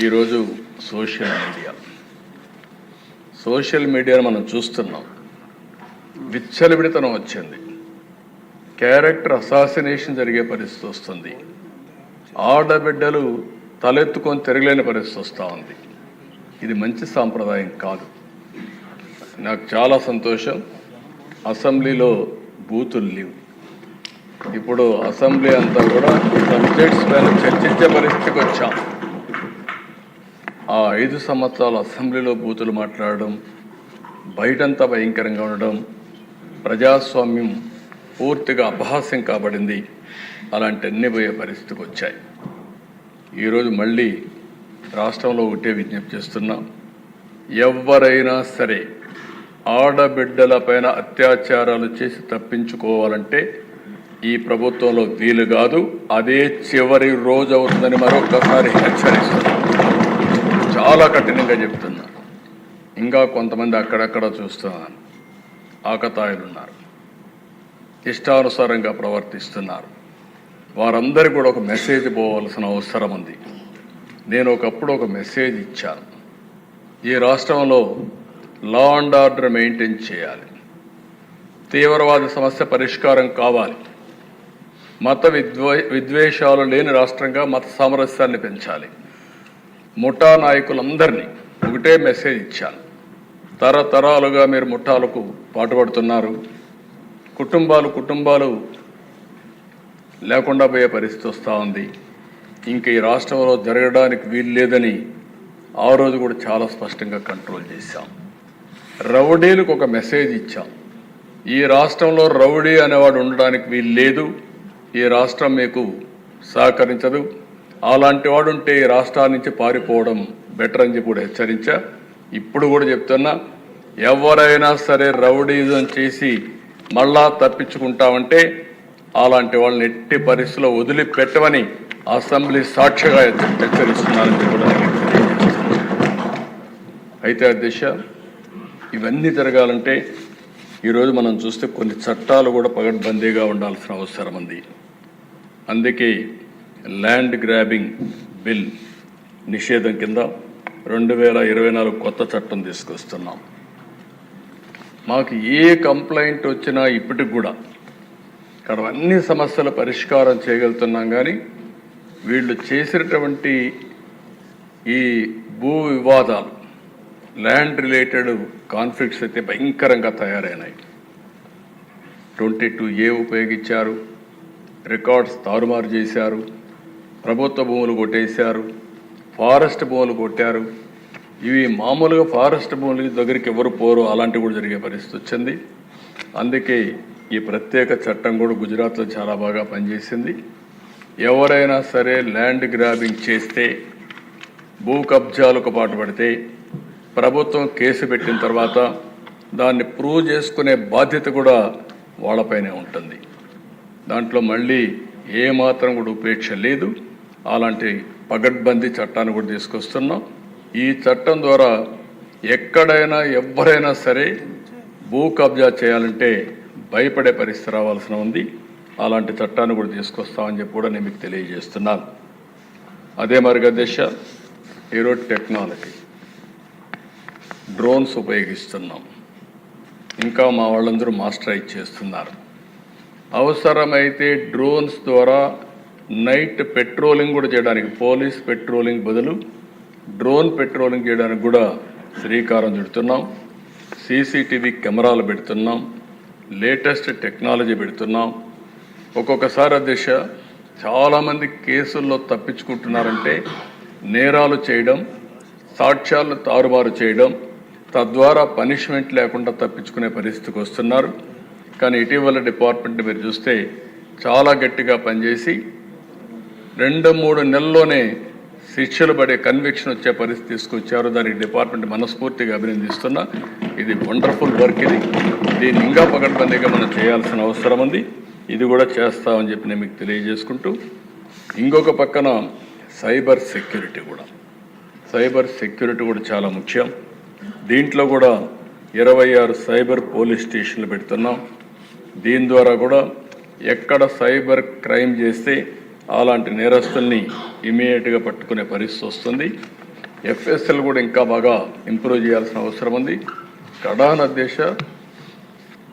ఈరోజు social media. Social మీడియాను మనం చూస్తున్నాం. విచ్చలవిడితనం వచ్చింది. క్యారెక్టర్ అసాసినేషన్ జరిగే పరిస్థితి వస్తుంది. ఆడబిడ్డలు తలెత్తుకొని తిరగలేని పరిస్థితి వస్తూ ఉంది. ఇది మంచి సాంప్రదాయం కాదు. నాకు చాలా సంతోషం. అసెంబ్లీలో బూతులు లేవు. ఇప్పుడు అసెంబ్లీ అంతా కూడా సబ్జెక్ట్స్ పైన చర్చించే పరిస్థితికి వచ్చాం. ఆ ఐదు సంవత్సరాలు అసెంబ్లీలో బూతులు మాట్లాడడం బయటంతా భయంకరంగా ఉండడం ప్రజాస్వామ్యం పూర్తిగా అపహాస్యం కాబడింది. అలాంటి అన్ని పోయే పరిస్థితికి వచ్చాయి. ఈరోజు మళ్ళీ రాష్ట్రంలో ఒకటే విజ్ఞప్తి చేస్తున్నాం. ఎవరైనా సరే ఆడబిడ్డల పైన అత్యాచారాలు చేసి తప్పించుకోవాలంటే ఈ ప్రభుత్వంలో వీలు కాదు. అదే చివరి రోజు అవుతుందని మరొకసారి హెచ్చరిస్తున్నాం. చాలా కఠినంగా చెప్తున్నా ఇంకా కొంతమంది అక్కడక్కడ చూస్తున్నాను ఆకతాయిలు ఉన్నారు ఇష్టానుసారంగా ప్రవర్తిస్తున్నారు. వారందరికీ కూడా ఒక మెసేజ్ పోవాల్సిన అవసరం ఉంది. నేను ఒకప్పుడు ఒక మెసేజ్ ఇచ్చాను. ఈ రాష్ట్రంలో లా అండ్ ఆర్డర్ మెయింటైన్ చేయాలి. తీవ్రవాద సమస్య పరిష్కారం కావాలి. మత విద్వే విద్వేషాలు లేని రాష్ట్రంగా మత సామరస్యాన్ని పెంచాలి. ముఠా నాయకులందరినీ ఒకటే మెసేజ్ ఇచ్చాను. తరతరాలుగా మీరు ముఠాలకు పాటుపడుతున్నారు. కుటుంబాలు కుటుంబాలు లేకుండా పోయే పరిస్థితి వస్తూ ఉంది. ఇంక ఈ రాష్ట్రంలో జరగడానికి వీలు లేదని ఆ రోజు కూడా చాలా స్పష్టంగా కంట్రోల్ చేశాం. రౌడీలకు ఒక మెసేజ్ ఇచ్చాం. ఈ రాష్ట్రంలో రౌడీ అనేవాడు ఉండడానికి వీలు లేదు. ఈ రాష్ట్రం మీకు సహకరించదు. అలాంటి వాడుంటే ఈ రాష్ట్రాల నుంచి పారిపోవడం బెటర్ అని చెప్పి కూడా హెచ్చరించా. ఇప్పుడు కూడా చెప్తున్నా ఎవరైనా సరే రౌడీజం చేసి మళ్ళా తప్పించుకుంటామంటే అలాంటి వాళ్ళని ఎట్టి పరిస్థితిలో వదిలిపెట్టమని అసెంబ్లీ సాక్షిగా హెచ్చరిస్తున్నారని కూడా అయితే అధ్యక్ష ఇవన్నీ జరగాలంటే ఈరోజు మనం చూస్తే కొన్ని చట్టాలు కూడా పగడ్బందీగా ఉండాల్సిన అవసరం ఉంది. అందుకే ల్యాండ్ గ్రాబింగ్ బిల్ నిషేధం కింద రెండు వేల ఇరవై నాలుగు కొత్త చట్టం తీసుకొస్తున్నాం. మాకు ఏ కంప్లైంట్ వచ్చినా ఇప్పటికి కూడా ఇక్కడ అన్ని సమస్యల పరిష్కారం చేయగలుగుతున్నాం కానీ వీళ్ళు చేసినటువంటి ఈ భూ వివాదాలు ల్యాండ్ రిలేటెడ్ కాన్ఫ్లిక్ట్స్ అయితే భయంకరంగా తయారైనాయి. ట్వంటీ టూ ఏ ఉపయోగించారు రికార్డ్స్ తారుమారు చేశారు ప్రభుత్వ భూములు కొట్టేశారు ఫారెస్ట్ భూములు కొట్టారు. ఇవి మామూలుగా ఫారెస్ట్ భూముల దగ్గరికి ఎవరు పోరు అలాంటివి కూడా జరిగే పరిస్థితి వచ్చింది. అందుకే ఈ ప్రత్యేక చట్టం కూడా గుజరాత్లో చాలా బాగా పనిచేసింది. ఎవరైనా సరే ల్యాండ్ గ్రాబింగ్ చేస్తే భూ కబ్జాలకు పాటుపడితే ప్రభుత్వం కేసు పెట్టిన తర్వాత దాన్ని ప్రూవ్ చేసుకునే బాధ్యత కూడా వాళ్ళపైనే ఉంటుంది. దాంట్లో మళ్ళీ ఏమాత్రం కూడా ఉపేక్ష లేదు. అలాంటి పగడ్బందీ చట్టాన్ని కూడా తీసుకొస్తున్నాం. ఈ చట్టం ద్వారా ఎక్కడైనా ఎవరైనా సరే భూ కబ్జా చేయాలంటే భయపడే పరిస్థితి రావాల్సిన ఉంది. అలాంటి చట్టాన్ని కూడా తీసుకొస్తామని చెప్పి కూడా నేను మీకు తెలియజేస్తున్నాను. అదే మరిగా దిశ ఈరోజు టెక్నాలజీ. డ్రోన్స్ ఉపయోగిస్తున్నాం. ఇంకా మా వాళ్ళందరూ మాస్టరైజ్ చేస్తున్నారు. అవసరమైతే డ్రోన్స్ ద్వారా నైట్ పెట్రోలింగ్ కూడా చేయడానికి పోలీస్ పెట్రోలింగ్ బదులు డ్రోన్ పెట్రోలింగ్ చేయడానికి కూడా శ్రీకారం చుడుతున్నాం. సీసీటీవీ కెమెరాలు పెడుతున్నాం. లేటెస్ట్ టెక్నాలజీ పెడుతున్నాం. ఒక్కొక్కసారి అధ్యక్ష చాలామంది కేసుల్లో తప్పించుకుంటున్నారంటే నేరాలు చేయడం సాక్ష్యాలను తారుమారు చేయడం తద్వారా పనిష్మెంట్ లేకుండా తప్పించుకునే పరిస్థితికి వస్తున్నారు. కానీ ఇటీవల డిపార్ట్మెంట్ మీరు చూస్తే చాలా గట్టిగా పనిచేసి రెండు మూడు నెలల్లోనే శిక్షలు పడే కన్విక్షన్ వచ్చే పరిస్థితి తీసుకొచ్చారు. దానికి డిపార్ట్మెంట్ మనస్ఫూర్తిగా అభినందిస్తున్నా. ఇది వండర్ఫుల్ వర్క్ ఇది. దీన్ని ఇంకా పకడ్బందీగా మనం చేయాల్సిన అవసరం ఉంది. ఇది కూడా చేస్తామని చెప్పి నేను మీకు తెలియజేసుకుంటూ ఇంకొక పక్కన సైబర్ సెక్యూరిటీ కూడా. సైబర్ సెక్యూరిటీ కూడా చాలా ముఖ్యం. దీంట్లో కూడా ఇరవై ఆరు సైబర్ పోలీస్ స్టేషన్లు పెడుతున్నాం. దీని ద్వారా కూడా ఎక్కడ సైబర్ క్రైమ్ చేస్తే అలాంటి నేరస్తుల్ని ఇమీడియట్గా పట్టుకునే పరిస్థితి వస్తుంది. ఎఫ్ఎస్ఎల్ కూడా ఇంకా బాగా ఇంప్రూవ్ చేయాల్సిన అవసరం ఉంది. కడాన దేశ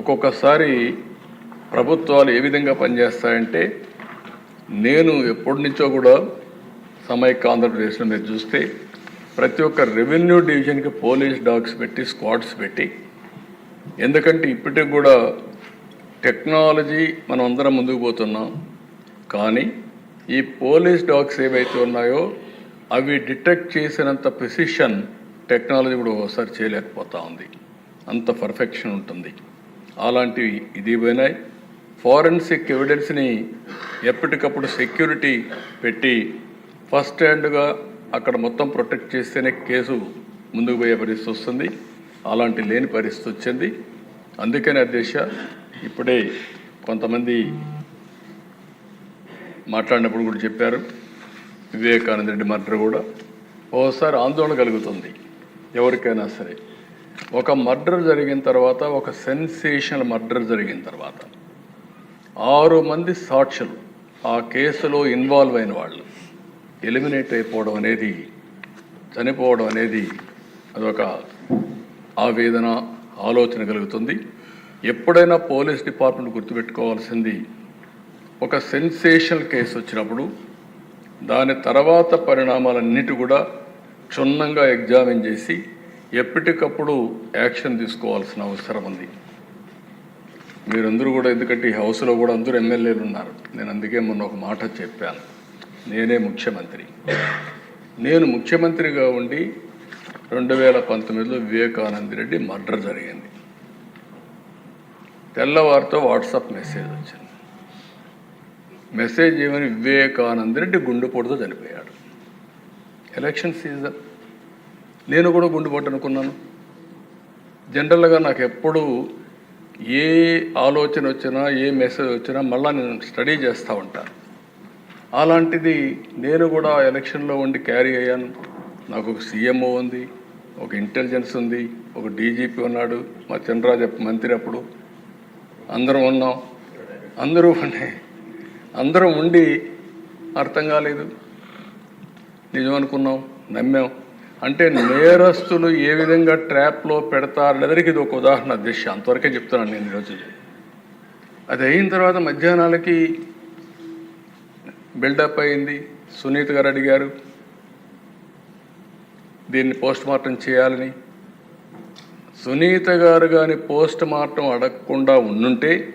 ఒక్కొక్కసారి ప్రభుత్వాలు ఏ విధంగా పనిచేస్తాయంటే నేను ఎప్పటి నుంచో కూడా సమైక్య ఆంధ్రప్రదేశ్లో మీరు చూస్తే ప్రతి ఒక్క రెవెన్యూ డివిజన్కి పోలీస్ డాగ్స్ పెట్టి స్క్వాడ్స్ పెట్టి ఎందుకంటే ఇప్పటికి కూడా టెక్నాలజీ మనం అందరం ముందుకు పోతున్నాం. కానీ ఈ పోలీస్ డాగ్స్ ఏవైతే ఉన్నాయో అవి డిటెక్ట్ చేసినంత ప్రిసిషన్ టెక్నాలజీ కూడా ఒకసారి చేయలేకపోతా ఉంది. అంత పర్ఫెక్షన్ ఉంటుంది. అలాంటివి ఇది పోయినాయి. ఫారెన్సిక్ ఎవిడెన్స్ని ఎప్పటికప్పుడు సెక్యూరిటీ పెట్టి ఫస్ట్ హ్యాండ్గా అక్కడ మొత్తం ప్రొటెక్ట్ చేస్తేనే కేసు ముందుకు పోయే పరిస్థితి వస్తుంది. అలాంటి లేని పరిస్థితి వచ్చింది. అందుకని అధ్యక్ష ఇప్పుడే కొంతమంది మాట్లాడినప్పుడు కూడా చెప్పారు. వివేకానంద రెడ్డి మర్డర్ కూడా. ఓసారి ఆందోళన కలుగుతుంది. ఎవరికైనా సరే. ఒక మర్డర్ జరిగిన తర్వాత ఒక సెన్సేషనల్ మర్డర్ జరిగిన తర్వాత ఆరు మంది సాక్షులు ఆ కేసులో ఇన్వాల్వ్ అయిన వాళ్ళు. ఎలిమినేట్ అయిపోవడం అనేది చనిపోవడం అనేది అదొక ఆవేదన ఆలోచన కలుగుతుంది. ఎప్పుడైనా పోలీస్ డిపార్ట్మెంట్ గుర్తుపెట్టుకోవాల్సింది ఒక సెన్సేషనల్ కేసు వచ్చినప్పుడు దాని తర్వాత పరిణామాలన్నిటి కూడా క్షుణ్ణంగా ఎగ్జామిన్ చేసి ఎప్పటికప్పుడు యాక్షన్ తీసుకోవాల్సిన అవసరం ఉంది. మీరందరూ కూడా ఎందుకంటే ఈ హౌస్లో కూడా అందరూ ఎమ్మెల్యేలు ఉన్నారు. నేను అందుకే మొన్న ఒక మాట చెప్పాను. నేనే ముఖ్యమంత్రి. నేను ముఖ్యమంత్రిగా ఉండి రెండు వేల పంతొమ్మిదిలో వివేకానంద రెడ్డి మర్డర్ జరిగింది. తెల్లవారితో వాట్సాప్ మెసేజ్ వచ్చింది. మెసేజ్ ఏమని వివేకానంద రెడ్డి గుండెపోటుతో చనిపోయాడు. Election season. నేను కూడా గుండెపోటు అనుకున్నాను. జనరల్గా నాకు ఎప్పుడు ఏ ఆలోచన వచ్చినా ఏ మెసేజ్ వచ్చినా మళ్ళీ నేను స్టడీ చేస్తూ ఉంటాను అలాంటిది నేను కూడా ఎలక్షన్లో ఉండి క్యారీ అయ్యాను. నాకు ఒక సీఎంఓ ఉంది ఒక ఇంటెలిజెన్స్ ఉంది ఒక డీజీపీ ఉన్నాడు మా చంద్రరాజ మంత్రి అప్పుడు. అందరం ఉన్నాం. అందరూ ఉన్నాయి. అందరం ఉండి అర్థం కాలేదు. నిజం అనుకున్నాం నమ్మాం. అంటే నేరస్తులు ఏ విధంగా ట్రాప్లో పెడతారనేదానికి ఇది ఒక ఉదాహరణ దిశ అంతవరకే చెప్తున్నాను నేను ఈరోజు అది అయిన తర్వాత మధ్యాహ్నాలకి బిల్డప్ అయింది. సునీత గారు అడిగారు దీన్ని పోస్ట్ మార్టం చేయాలని? సునీత గారు కానీ పోస్ట్ మార్టం అడగకుండా ఉండుంటే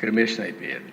క్రిమేషన్ అయిపోయేది.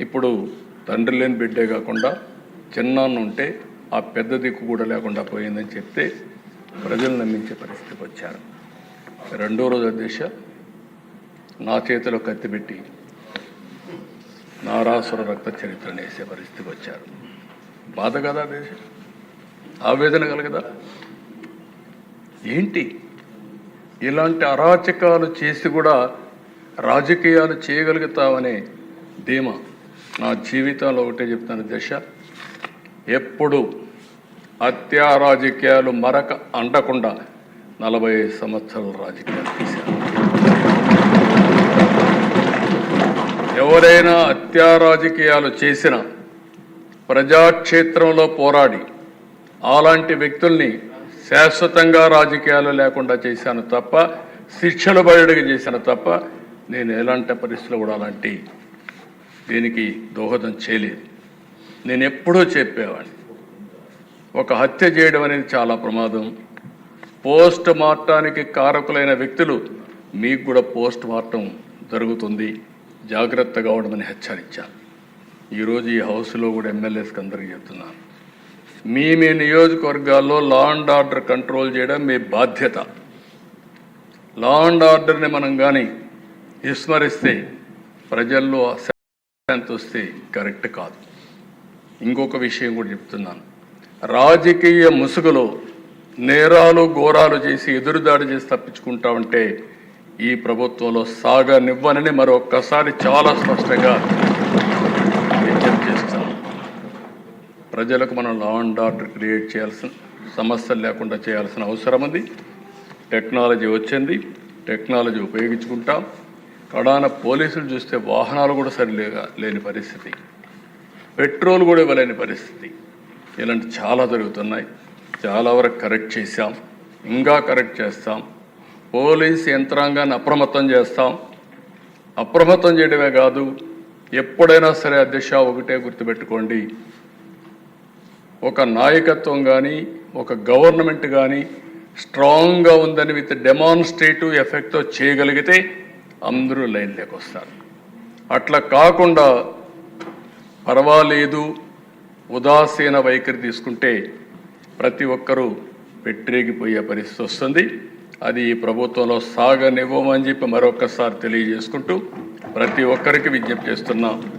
ఇప్పుడు తండ్రి లేని బిడ్డే కాకుండా చిన్నాన్న ఉంటే ఆ పెద్ద దిక్కు కూడా లేకుండా పోయిందని చెప్తే ప్రజలు నమ్మించే పరిస్థితికి వచ్చారు. రెండో రోజు అధ్యక్ష నా చేతిలో కత్తిపెట్టి నారాసుర రక్త చరిత్రను వేసే పరిస్థితికి వచ్చారు. బాధ కదా దేశ ఆవేదన కలగదా? ఏంటి? ఇలాంటి అరాచకాలు చేసి కూడా రాజకీయాలు చేయగలుగుతామనే ధీమా? నా జీవితంలో ఒకటే చెప్తాను దశ ఎప్పుడు హత్యా రాజకీయాలు మరక అంటకుండా నలభై సంవత్సరాల సంవత్సరాలు రాజకీయాలు చేశాను ఎవరైనా హత్యా రాజకీయాలు చేసిన ప్రజాక్షేత్రంలో పోరాడి అలాంటి వ్యక్తుల్ని శాశ్వతంగా రాజకీయాలు లేకుండా చేశాను తప్ప శిక్షలు బయటకు చేశాను తప్ప నేను ఎలాంటి పరిస్థితులు కూడా అలాంటి దీనికి దోహదం చేయలేదు. నేను ఎప్పుడో చెప్పేవాడిని. ఒక హత్య చేయడం అనేది చాలా ప్రమాదం. పోస్ట్ మార్టానికి కారకులైన వ్యక్తులు మీకు కూడా పోస్ట్ మార్టం జరుగుతుంది. జాగ్రత్తగా ఉండమని హెచ్చరించాను ఈరోజు ఈ హౌస్లో కూడా ఎమ్మెల్యేస్కి అందరికీ చెప్తున్నాను. మీ మీ నియోజకవర్గాల్లో లా అండ్ ఆర్డర్ కంట్రోల్ చేయడం మీ బాధ్యత. లా అండ్ ఆర్డర్ని మనం కానీ విస్మరిస్తే ప్రజల్లో అంత వస్తే కరెక్ట్ కాదు. ఇంకొక విషయం కూడా చెప్తున్నాను. రాజకీయ ముసుగులో నేరాలు ఘోరాలు చేసి ఎదురుదాడి చేసి తప్పించుకుంటా ఉంటే ఈ ప్రభుత్వంలో సాగనివ్వనని మరొక్కసారి చాలా స్పష్టంగా విజ్ఞప్తి చేస్తాను ప్రజలకు మనం లా అండ్ ఆర్డర్ క్రియేట్ చేయాల్సిన సమస్యలు లేకుండా చేయాల్సిన అవసరం ఉంది. టెక్నాలజీ వచ్చింది. టెక్నాలజీ ఉపయోగించుకుంటాం. కడాన పోలీసులు చూస్తే వాహనాలు కూడా సరిలేగా లేని పరిస్థితి. పెట్రోల్ కూడా ఇవ్వలేని పరిస్థితి. ఇలాంటి చాలా జరుగుతున్నాయి. చాలా వరకు కరెక్ట్ చేశాం. ఇంకా కరెక్ట్ చేస్తాం. పోలీస్ యంత్రాంగాన్ని అప్రమత్తం చేస్తాం. అప్రమత్తం చేయడమే కాదు ఎప్పుడైనా సరే అధ్యక్ష ఒకటే గుర్తుపెట్టుకోండి. ఒక నాయకత్వం కానీ ఒక గవర్నమెంట్ కానీ స్ట్రాంగ్గా ఉందని విత్ డెమాన్స్ట్రేటివ్ ఎఫెక్ట్తో చేయగలిగితే అందరూ లైన్లోకి వస్తారు. అట్లా కాకుండా పర్వాలేదు ఉదాసీన వైఖరి తీసుకుంటే ప్రతి ఒక్కరూ పెట్టిరేగిపోయే పరిస్థితి వస్తుంది. అది ఈ ప్రభుత్వంలో సాగనివ్వమని చెప్పి మరొకసారి తెలియజేసుకుంటూ ప్రతి ఒక్కరికి విజ్ఞప్తి చేస్తున్నాం.